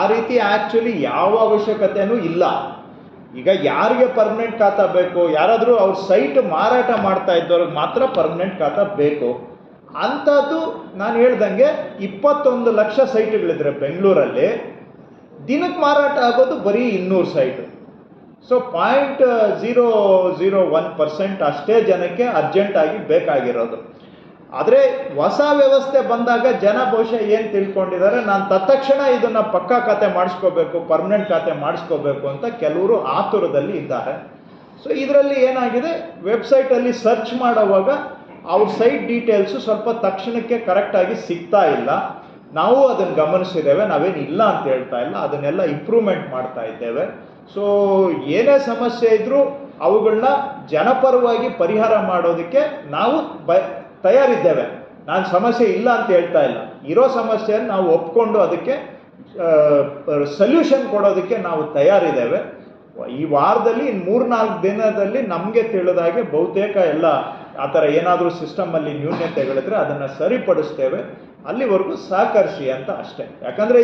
ಆ ರೀತಿ ಆ್ಯಕ್ಚುಲಿ ಯಾವ ಅವಶ್ಯಕತೆಯೂ ಇಲ್ಲ. ಈಗ ಯಾರಿಗೆ ಪರ್ಮನೆಂಟ್ ಖಾತಾ ಬೇಕು, ಯಾರಾದರೂ ಅವ್ರ ಸೈಟ್ ಮಾರಾಟ ಮಾಡ್ತಾ ಇದ್ದವ್ರಿಗೆ ಮಾತ್ರ ಪರ್ಮನೆಂಟ್ ಖಾತಾ ಬೇಕು. ಅಂಥದ್ದು ನಾನು ಹೇಳ್ದಂಗೆ ಇಪ್ಪತ್ತೊಂದು ಲಕ್ಷ ಸೈಟ್ಗಳಿದ್ರೆ ಬೆಂಗಳೂರಲ್ಲಿ, ದಿನಕ್ಕೆ ಮಾರಾಟ ಆಗೋದು ಬರೀ ಇನ್ನೂರು site so point zero zero one percent ಅಷ್ಟೇ ಜನಕ್ಕೆ ಅರ್ಜೆಂಟಾಗಿ ಬೇಕಾಗಿರೋದು. ಆದರೆ ಹೊಸ ವ್ಯವಸ್ಥೆ ಬಂದಾಗ ಜನ ಬಹುಶಃ ಏನು ತಿಳ್ಕೊಂಡಿದ್ದಾರೆ, ನಾನು ತತ್ಕ್ಷಣ ಇದನ್ನು ಪಕ್ಕಾ ಖಾತೆ ಮಾಡಿಸ್ಕೋಬೇಕು ಪರ್ಮನೆಂಟ್ ಖಾತೆ ಮಾಡಿಸ್ಕೋಬೇಕು ಅಂತ ಕೆಲವರು ಆತುರದಲ್ಲಿ ಇದ್ದಾರೆ. ಸೊ ಇದರಲ್ಲಿ ಏನಾಗಿದೆ ವೆಬ್ಸೈಟಲ್ಲಿ ಸರ್ಚ್ ಮಾಡೋವಾಗ ಅವ್ರ ಸೈಟ್ ಡೀಟೇಲ್ಸು ಸ್ವಲ್ಪ ತಕ್ಷಣಕ್ಕೆ ಕರೆಕ್ಟಾಗಿ ಸಿಗ್ತಾ ಇಲ್ಲ. ನಾವು ಅದನ್ನು ಗಮನಿಸಿದ್ದೇವೆ, ನಾವೇನು ಇಲ್ಲ ಅಂತ ಹೇಳ್ತಾ ಇಲ್ಲ, ಅದನ್ನೆಲ್ಲ ಇಂಪ್ರೂವ್ಮೆಂಟ್ ಮಾಡ್ತಾ ಇದ್ದೇವೆ. ಸೊ ಏನೇ ಸಮಸ್ಯೆ ಇದ್ದರೂ ಅವುಗಳನ್ನ ಜನಪರವಾಗಿ ಪರಿಹಾರ ಮಾಡೋದಕ್ಕೆ ನಾವು ಬ ತಯಾರಿದ್ದೇವೆ. ನಾನು ಸಮಸ್ಯೆ ಇಲ್ಲ ಅಂತ ಹೇಳ್ತಾ ಇಲ್ಲ. ಇರೋ ಸಮಸ್ಯೆಯನ್ನು ನಾವು ಒಪ್ಕೊಂಡು ಅದಕ್ಕೆ ಸೊಲ್ಯೂಷನ್ ಕೊಡೋದಕ್ಕೆ ನಾವು ತಯಾರಿದ್ದೇವೆ. ಈ ವಾರದಲ್ಲಿ, ಮೂರ್ನಾಲ್ಕು ದಿನದಲ್ಲಿ ನಮಗೆ ತಿಳಿದಾಗೆ ಬಹುತೇಕ ಎಲ್ಲ, ಆ ಥರ ಏನಾದರೂ ಸಿಸ್ಟಮಲ್ಲಿ ನ್ಯೂನ್ಯತೆಗಳಿದ್ರೆ ಅದನ್ನು ಸರಿಪಡಿಸ್ತೇವೆ. ಅಲ್ಲಿವರೆಗೂ ಸಹಕರಿಸಿ ಅಂತ ಅಷ್ಟೇ. ಯಾಕಂದರೆ